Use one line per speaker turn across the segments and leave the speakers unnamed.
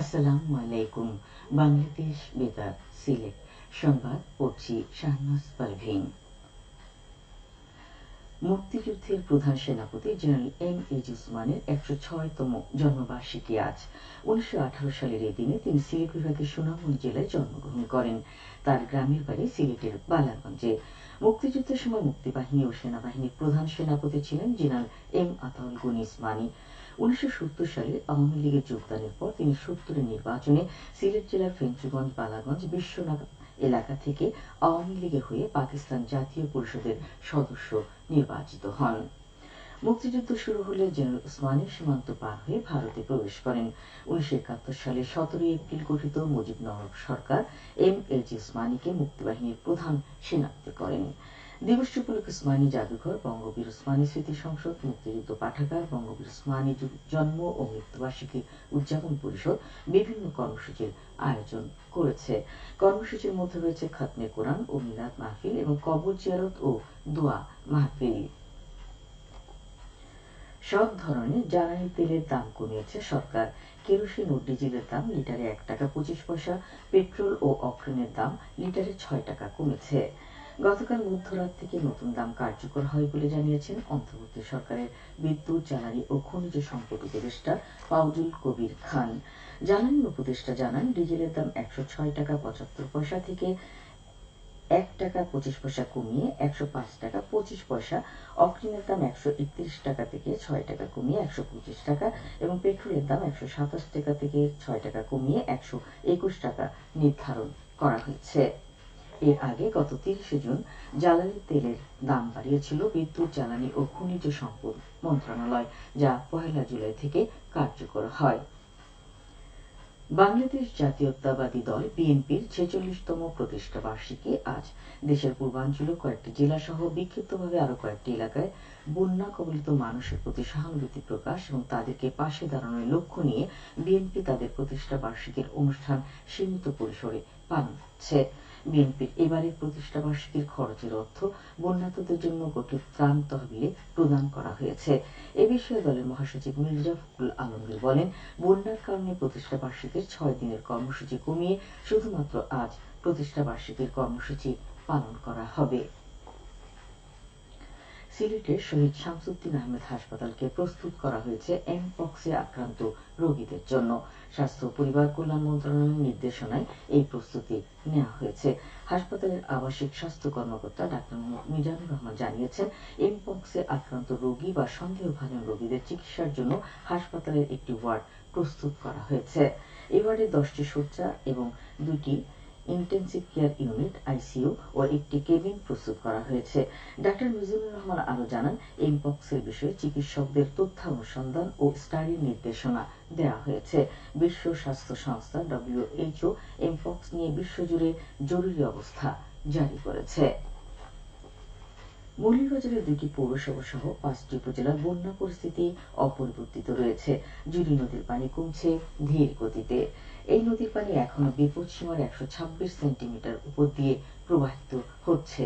আসসালামু আলাইকুম বাংলাদেশ বেতার সিলেট সংবাদ পড়ছি শাহনাজ পারভিন মুক্তিযুদ্ধের প্রধান সেনাপতি জেনারেল এম এজ উসমানের একশো ছয়তম জন্মবার্ষিকী আজ। উনিশশো সালের এই দিনে তিনি সিলেট বিভাগের সুনামগঞ্জ জেলায় জন্মগ্রহণ করেন। তার গ্রামের বাড়ি সিলেটের বালাগঞ্জে। মুক্তিযুদ্ধের সময় মুক্তিবাহিনী ও সেনাবাহিনীর প্রধান সেনাপতি ছিলেন জেনারেল এম আতাউল গনি ইসমানী উনিশশো সত্তর সালে আওয়ামী লীগে যোগদানের পর তিনি সত্তরের নির্বাচনে সিলেট জেলার ফেঞ্চুগঞ্জ, বালাগঞ্জ, বিশ্বনাথ এলাকা থেকে আওয়ামী লীগের হয়ে পাকিস্তান জাতীয় পরিষদের সদস্য নির্বাচিত হন। মুক্তিযুদ্ধ শুরু হলে জেনারেল উসমানী সীমান্ত পার হয়ে ভারতে প্রবেশ করেন। উনিশশো একাত্তর সালে সতেরোই এপ্রিল গঠিত মুজিবনগর সরকার এম এইচ উসমানীকে মুক্তিবাহিনীর প্রধান সেনাপতি করেন। দিবসটি উপলক্ষে উসমানী জাদুঘর, বঙ্গবীর উসমানী স্মৃতি সংসদ, মুক্তিযুদ্ধ পাঠাগার, বঙ্গবীর উসমানী জন্ম ও মৃত্যুবার্ষিকী উদযাপন পরিষদ বিভিন্ন কর্মসূচির আয়োজন করেছে। কর্মসূচির মধ্যে রয়েছে খাতনে কোরআন ও মিলাদ মাহফিল এবং কবর জিয়ারত ও দোয়া মাহফিল। সব ধরনের জ্বালানি তেলের দাম কমিয়েছে সরকার। কেরোসিন ও ডিজেলের দাম লিটারে এক টাকা পঁচিশ পয়সা, পেট্রোল ও অক্সিজেনের দাম লিটারে ছয় টাকা কমেছে। গতকাল মধ্যরাত থেকে নতুন দাম কার্যকর হয় বলে জানিয়েছেন অন্তর্বর্তী সরকারের বিদ্যুৎ, জ্বালানি ও খনিজ সম্পদ উপদেষ্টা পাউজুল কবির খান। জ্বালানি উপদেষ্টা জানান, ডিজেলের দাম একশো ছয় টাকা পঁচাত্তর পয়সা থেকে এক টাকা পঁচিশ পয়সা কমিয়ে একশো পাঁচ টাকা পঁচিশ পয়সা, অক্সিজেনের দাম একশো একত্রিশ টাকা থেকে ছয় টাকা কমিয়ে একশো পঁচিশ টাকা এবং পেট্রোলের দাম একশো সাতাশ টাকা থেকে ছয় টাকা কমিয়ে একশো একুশ টাকা নির্ধারণ করা হয়েছে। এর আগে গত তিরিশে জুন জ্বালানি তেলের দাম বাড়িয়েছিল বিদ্যুৎ, জ্বালানি ও খনিজ সম্পদ মন্ত্রণালয়, যা পহেলা জুলাই থেকে কার্যকর হয়। বাংলাদেশ জাতীয়তাবাদী দল বিএনপির ছেচল্লিশতম প্রতিষ্ঠা বার্ষিকী আজ দেশের পূর্বাঞ্চলে কয়েকটি জেলা সহ বিক্ষিপ্তভাবে আরও কয়েকটি এলাকায় বন্যা কবলিত মানুষের প্রতি সহানুভূতি প্রকাশ এবং তাদেরকে পাশে দাঁড়ানোর লক্ষ্য নিয়ে বিএনপি তাদের প্রতিষ্ঠা বার্ষিকীর অনুষ্ঠান সীমিত পরিসরে পালন করছে। বিএনপির এবারের প্রতিষ্ঠা বার্ষিকীর খরচের অর্থ বন্যাতদের জন্য গঠিত ত্রাণ তহবিলে প্রদান করা হয়েছে। এ বিষয়ে দলের মহাসচিব মির্জা ফখরুল আলমগীর বলেন, বন্যার কারণে প্রতিষ্ঠা বার্ষিকীর ছয় দিনের কর্মসূচি কমিয়ে শুধুমাত্র আজ প্রতিষ্ঠা বার্ষিকীর কর্মসূচি পালন করা হবে। সিলেটের শহীদ শামসুদ্দিন আহমেদ হাসপাতালকে প্রস্তুত করা হয়েছে এমপক্সে আক্রান্ত রোগীদের জন্য। স্বাস্থ্য পরিবার কল্যাণ মন্ত্রণালয়ের নির্দেশনায় এই প্রস্তুতি নেওয়া হয়েছে। হাসপাতালের আবাসিক স্বাস্থ্য কর্মকর্তা ডাক্তার মিজানুর রহমান জানিয়েছেন, এমপক্সে আক্রান্ত রোগী বা সন্দেহভাজন রোগীদের চিকিৎসার জন্য হাসপাতালের একটি ওয়ার্ড প্রস্তুত করা হয়েছে। এই ওয়ার্ডে দশটি শয্যা এবং দুটি ইন্টেন্সিভ কেয়ার ইউনিট আইসিইউ ও একটি কেবিন প্রস্তুত করা হয়েছে। ডাক্তার মিজানুর রহমান আরও জানান এমপক্সের বিষয়ে চিকিৎসকদের তথ্য অনুসন্ধান ও স্টাডির নির্দেশনা দেওয়া হয়েছে। বিশ্ব স্বাস্থ্য সংস্থা ডব্লিউএইচও এমপক্স নিয়ে বিশ্বজুড়ে জরুরি অবস্থা জারি করেছে। মৌলভীবাজারের দুটি পৌরসভা সহ পাঁচটি উপজেলার বন্যা পরিস্থিতি অপরিবর্তিত রয়েছে। জুড়ি নদীর পানি কমছে ধীর গতিতে। এই নদীর পানি এখনও বিপদ সীমার একশো ছাব্বিশ সেন্টিমিটার উপর দিয়ে প্রবাহিত হচ্ছে।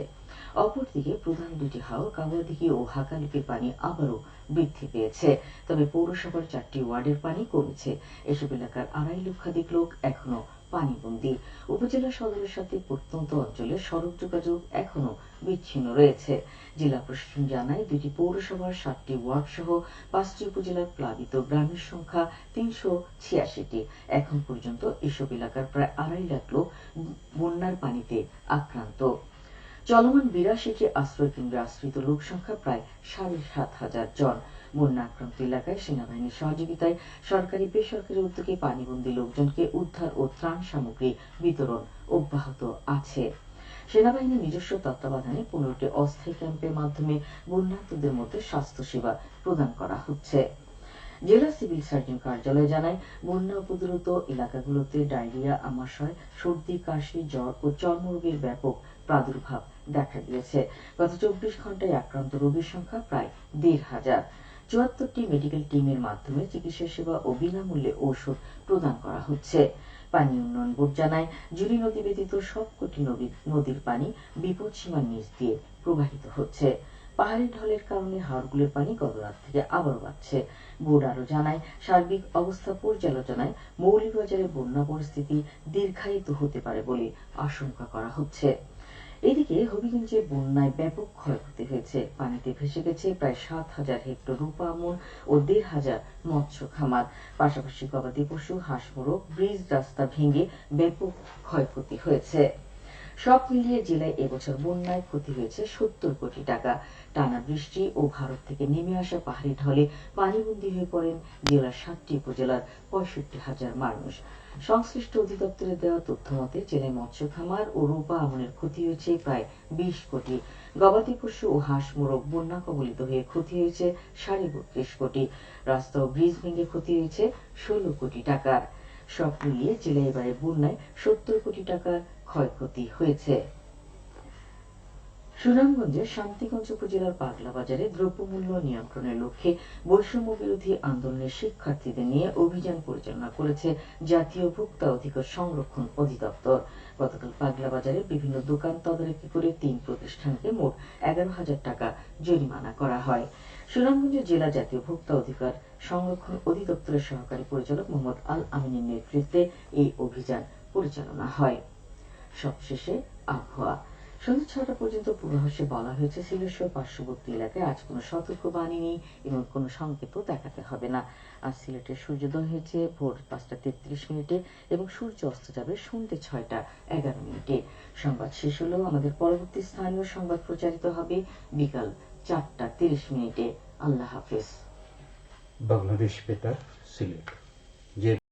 অপরদিকে প্রধান দুটি হাওর কামারদিঘি ও হাকালিপির পানি আবারও বৃদ্ধি পেয়েছে। তবে পৌরসভার চারটি ওয়ার্ডের পানি কমেছে। এসব এলাকার আড়াই লক্ষাধিক লোক এখনও পানিবন্দী উপজেলা সদরের সাথে প্রত্যন্ত অঞ্চলে সড়ক যোগাযোগ এখনও বিচ্ছিন্ন রয়েছে। জেলা প্রশাসন জানায় দুটি পৌরসভার সাতটি ওয়ার্ড সহ পাঁচটি উপজেলার প্লাবিত গ্রামের সংখ্যা তিনশো ছিয়াশিটি। এখন পর্যন্ত এসব এলাকার প্রায় আড়াই লাখ লোক বন্যার পানিতে আক্রান্ত। চলমান বিরাশিটি আশ্রয় কেন্দ্রে আশ্রিত লোক সংখ্যা প্রায় সাড়ে সাত হাজার জন। বন্যা আক্রান্ত এলাকায় সেনাবাহিনীর সহযোগিতায় সরকারি বেসরকারি উদ্যোগে পানিবন্দী লোকজনকে উদ্ধার ও ত্রাণ সামগ্রী বিতরণ অব্যাহত আছে। সেনাবাহিনীর নিজস্ব তত্ত্বাবধানে পনেরোটি অস্থায়ী ক্যাম্পের মাধ্যমে বন্যার্থীদের মধ্যে স্বাস্থ্য সেবা প্রদান করা হচ্ছে। জেলা সিভিল সার্জন কার্যালয় জানায় বন্যা উপদ্রুত এলাকাগুলোতে ডায়রিয়া, আমাশয়, সর্দি, কাশি, জ্বর ও চর্মরোগের ব্যাপক প্রাদুর্ভাব দেখা দিয়েছে। গত চব্বিশ ঘন্টায় আক্রান্ত রোগীর সংখ্যা প্রায় দেড় হাজার। চুয়াত্তরটি মেডিকেল টিমের মাধ্যমে চিকিৎসা সেবা ও বিনামূল্যে ঔষধ প্রদান করা হচ্ছে। পানি উন্নয়ন বোর্ড জানায়, জুলি নদী ব্যতীত সবকটি নদীর পানি বিপদ সীমার নিচ দিয়ে প্রবাহিত হচ্ছে। পাহাড়ি ঢলের কারণে হাওরগুলোর পানি গত রাত থেকে আবারও বাড়ছে। বোর্ড আরও জানায়, সার্বিক অবস্থা পর্যালোচনায় মৌলভীবাজারে বন্যা পরিস্থিতি দীর্ঘায়িত হতে পারে বলে আশঙ্কা করা হচ্ছে। এদিকে হবিগঞ্জে বন্যায় ব্যাপক ক্ষয়ক্ষতি হয়েছে। পানিতে ভেসে গেছে প্রায় সাত হাজার হেক্টর রূপা আমন ও দেড় হাজার মৎস্য খামার। পাশাপাশি গবাদি পশু, হাঁস, মোরগ, ব্রিজ রাস্তা ভেঙে ব্যাপক ক্ষয়ক্ষতি হয়েছে। সব মিলিয়ে জেলায় এবছর বন্যায় ক্ষতি হয়েছে সত্তর কোটি টাকা। টানা বৃষ্টি ও ভারত থেকে নেমে আসা পাহাড়ি ঢলে পানিবন্দী হয়ে পড়েন জেলার সাতটি উপজেলার পঁয়ষট্টি হাজার মানুষ। সংশ্লিষ্ট অধিদপ্তরের দেওয়া তথ্য মতে, জেলায় মৎস্য খামার ও রূপা আমনের ক্ষতি হয়েছে প্রায় বিশ কোটি। গবাদি পশু ও হাঁস মোরগ বন্যা কবলিত হয়ে ক্ষতি হয়েছে সাড়ে বত্রিশ কোটি। রাস্তা ও ব্রিজ ভেঙে ক্ষতি হয়েছে ষোলো কোটি টাকার। সব মিলিয়ে জেলায় এবারে বন্যায় সত্তর কোটি টাকার ক্ষয়ক্ষতি হয়েছে। সুনামগঞ্জের শান্তিগঞ্জ উপজেলার পাগলা বাজারে দ্রব্যমূল্য নিয়ন্ত্রণের লক্ষ্যে বৈষম্য বিরোধী আন্দোলনের শিক্ষার্থীদের নিয়ে অভিযান পরিচালনা করেছে জাতীয় ভোক্তা অধিকার সংরক্ষণ অধিদপ্তর। গতকাল পাগলা বাজারে বিভিন্ন দোকান তদারকি করে তিন প্রতিষ্ঠানকে মোট এগারো হাজার টাকা জরিমানা করা হয়। সুনামগঞ্জ জেলা জাতীয় ভোক্তা অধিকার সংরক্ষণ অধিদপ্তরের সহকারী পরিচালক মোহাম্মদ আল আমিনের নেতৃত্বে এই অভিযান পরিচালনা হয়। সবশেষে আবহাওয়া। সন্ধ্যা ছটা পর্যন্ত পূর্বাভাসে বলা হয়েছে সিলেটের পার্শ্ববর্তী এলাকায় আজ কোনো সতর্কবাণী নেই এবং কোনো সংকেতও দেখাতে হবে না। আজ সিলেটের সূর্যোদয় হয়েছে ভোর পাঁচটা তেত্রিশ মিনিটে এবং সূর্য অস্ত যাবে সন্ধ্যে ছয়টা এগারো মিনিটে। সংবাদ শেষ হলেও আমাদের পরবর্তী স্থানীয় সংবাদ প্রচারিত হবে বিকাল চারটা তিরিশ মিনিটে। আল্লাহ হাফেজ।
বাংলাদেশ বেতার, সিলেট।